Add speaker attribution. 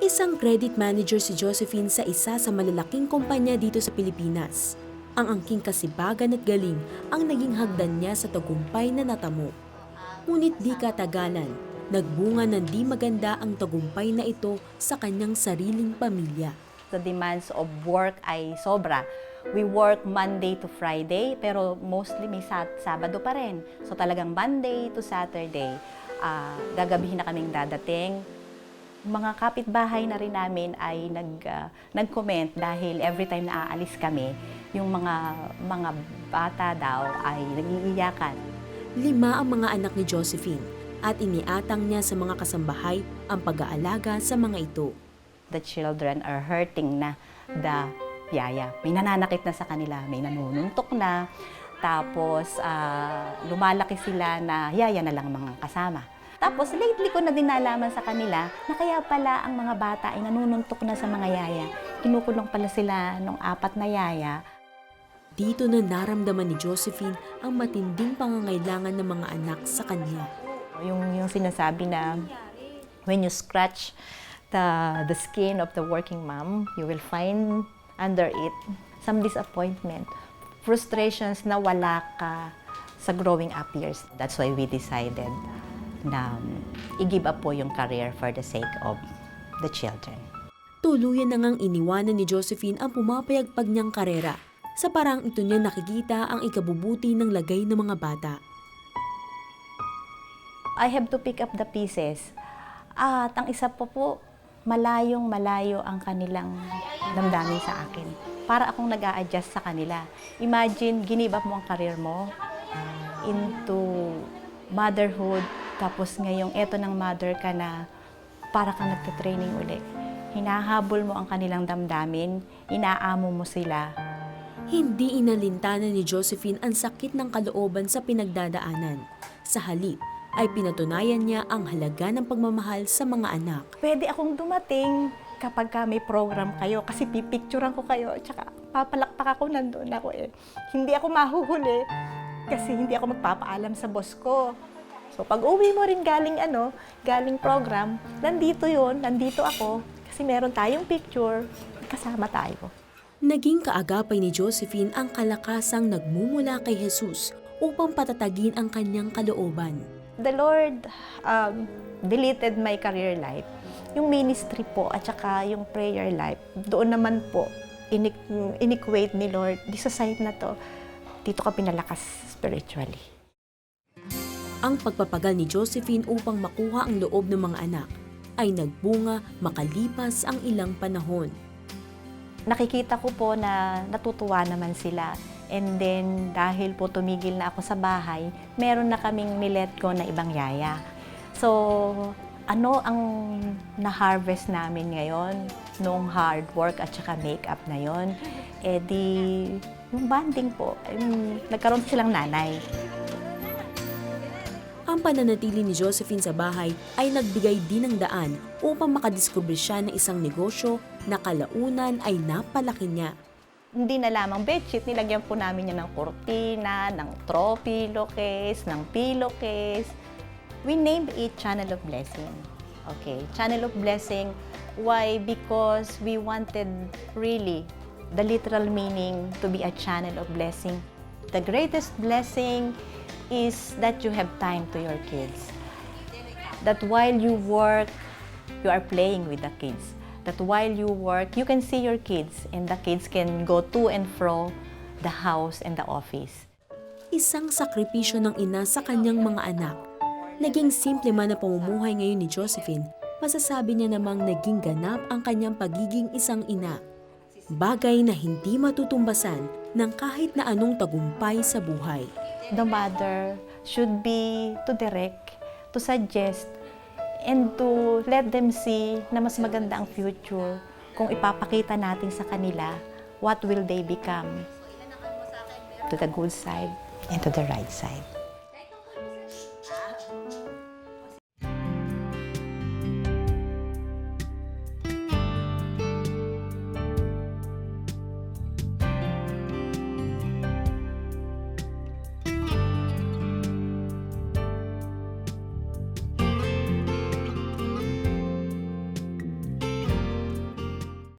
Speaker 1: Isang credit manager si Josephine sa isa sa malalaking kumpanya dito sa Pilipinas. Ang angking kasibagan at galing ang naging hagdan niya sa tagumpay na natamo. Ngunit di katagalan, nagbunga ng di maganda ang tagumpay na ito sa kanyang sariling pamilya.
Speaker 2: the demands of work ay sobra. We work Monday to Friday, pero mostly may Sabado pa rin. So talagang Monday to Saturday, ah, gagabihin na kaming dadating. Mga kapitbahay na rin namin ay nag, ah, nag-comment dahil every time na aalis kami, yung mga, mga bata daw ay nagiiyakan.
Speaker 1: Lima ang mga anak ni Josephine at iniatang niya sa mga kasambahay ang pag-aalaga sa mga ito.
Speaker 2: the children are hurting na the yaya. May nananakit na sa kanila, may nanununtok na, tapos ah, lumalaki sila na yaya na lang ang mga kasama. Tapos lately ko na din nalaman sa kanila na kaya pala ang mga bata ay nanununtok na sa mga yaya. Kinukulong pala sila nung apat na yaya.
Speaker 1: Dito na naramdaman ni Josephine ang matinding pangangailangan ng mga anak sa kanya.
Speaker 2: Yung, yung sinasabi na when you scratch the, the skin of the working mom, you will find under it some disappointment, frustrations na wala ka sa growing up years. That's why we decided na um, i-give up po yung career for the sake of the children.
Speaker 1: Tuluyan na ngang iniwanan ni Josephine ang pumapayagpag niyang karera. Sa parang ito niya nakikita ang ikabubuti ng lagay ng mga bata.
Speaker 2: I have to pick up the pieces. At ang isa po po, malayong malayo ang kanilang damdamin sa akin. Para akong nag adjust sa kanila. Imagine, ginibap mo ang karir mo into motherhood, tapos ngayong eto ng mother ka na para kang nagte-training uli. Hinahabol mo ang kanilang damdamin, inaamo mo sila,
Speaker 1: Hindi inalintana ni Josephine ang sakit ng kalooban sa pinagdadaanan. Sa halip, ay pinatunayan niya ang halaga ng pagmamahal sa mga anak.
Speaker 2: pwede akong dumating kapag ka may program kayo kasi pipicturean ko kayo tsaka papalakpak ako nandun ako eh. Hindi ako mahuhuli kasi hindi ako magpapaalam sa boss ko. So pag uwi mo rin galing ano, galing program, nandito yon, nandito ako kasi meron tayong picture, kasama tayo.
Speaker 1: Naging kaagapay ni Josephine ang kalakasang nagmumula kay Jesus upang patatagin ang kanyang kalooban.
Speaker 2: The Lord um, deleted my career life. Yung ministry po at saka yung prayer life, doon naman po, inequate ni Lord, di sa side na to, dito ka pinalakas spiritually.
Speaker 1: Ang pagpapagal ni Josephine upang makuha ang loob ng mga anak ay nagbunga makalipas ang ilang panahon.
Speaker 2: Nakikita ko po na natutuwa naman sila. And then, dahil po tumigil na ako sa bahay, meron na kaming nilet ko na ibang yaya. So, ano ang na-harvest namin ngayon nung hard work at saka makeup na yon? Eh di, yung bonding po, um, nagkaroon silang nanay.
Speaker 1: Ang pananatili ni Josephine sa bahay ay nagbigay din ng daan upang makadiskubre siya ng isang negosyo na kalaunan ay napalaki niya.
Speaker 2: Hindi na lamang bedsheet, nilagyan po namin yan ng kurtina, ng throw pillowcase, ng pillowcase. We named it Channel of Blessing. Okay, Channel of Blessing. Why? Because we wanted really the literal meaning to be a channel of blessing. The greatest blessing is that you have time to your kids. That while you work, you are playing with the kids. That while you work, you can see your kids and the kids can go to and fro the house and the office.
Speaker 1: Isang sakripisyo ng ina sa kanyang mga anak. Naging simple man na pamumuhay ngayon ni Josephine, masasabi niya namang naging ganap ang kanyang pagiging isang ina. Bagay na hindi matutumbasan ng kahit na anong tagumpay sa buhay.
Speaker 2: The mother should be to direct, to suggest, and to let them see na mas maganda ang future kung ipapakita natin sa kanila what will they become to the good side and to the right side.